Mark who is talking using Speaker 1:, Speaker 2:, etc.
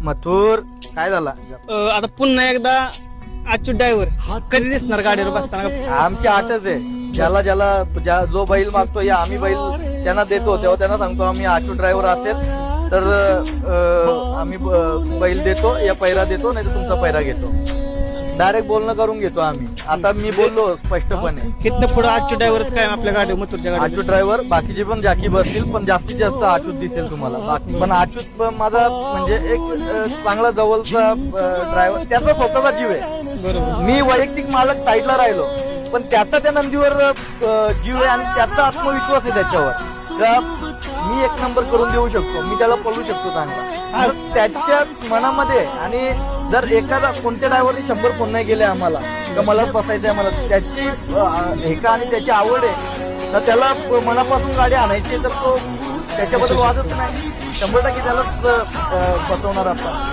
Speaker 1: मथुर काय झाला?
Speaker 2: अं, आता पुन्हा एकदा अच्युत ड्रायव्हर कधी दिसणार गाडीवर बसताना?
Speaker 1: आमची आठच आहे. ज्याला ज्याला ज्या- जो बैल मागतो या आम्ही बैल त्यांना देतो. तेव्हा त्यांना सांगतो आम्ही आठू ड्रायव्हर असेल तर अं, आम्ही ब- बैल देतो या पैरा देतो नाही तर तुमचा पैरा घेतो. डायरेक्ट बोलणं करून घेतो आम्ही. आता मी बोललो स्पष्टपणे.
Speaker 2: तिथनं पुढे अच्युत ड्रायव्हरच काय आपल्या गाडी मथुरच्या गाडी
Speaker 1: आचूत ड्रायव्हर बाकीचे पण जाकी बसतील पण जास्तीत जास्त आचूत दिसेल तुम्हाला. बाकी पण आचूत पण माझा म्हणजे एक अं, चांगला जवळचा ड्रायव्हर त्याचा स्वतःचा जीव आहे.
Speaker 2: बरोबर.
Speaker 1: मी वैयक्तिक मालक साईडला राहिलो. पण त्याचा त्या नंदीवर अं, जीव आहे आणि त्याचा आत्मविश्वास आहे त्याच्यावर. का मी एक नंबर करून देऊ शकतो. मी त्याला पळू शकतो चांगला. त्याच्या मनामध्ये आणि जर एखादा कोणत्या ड्रायव्हरने शंभर फोन नाही गेले आम्हाला का मला बसायचं आहे मला त्याची अं, हे का आणि त्याची आवड आहे तर त्याला मनापासून गाडी आणायची आहे तर तो त्याच्याबद्दल वादच नाही. शंभर टक्के त्यालाच बसवणार आपण.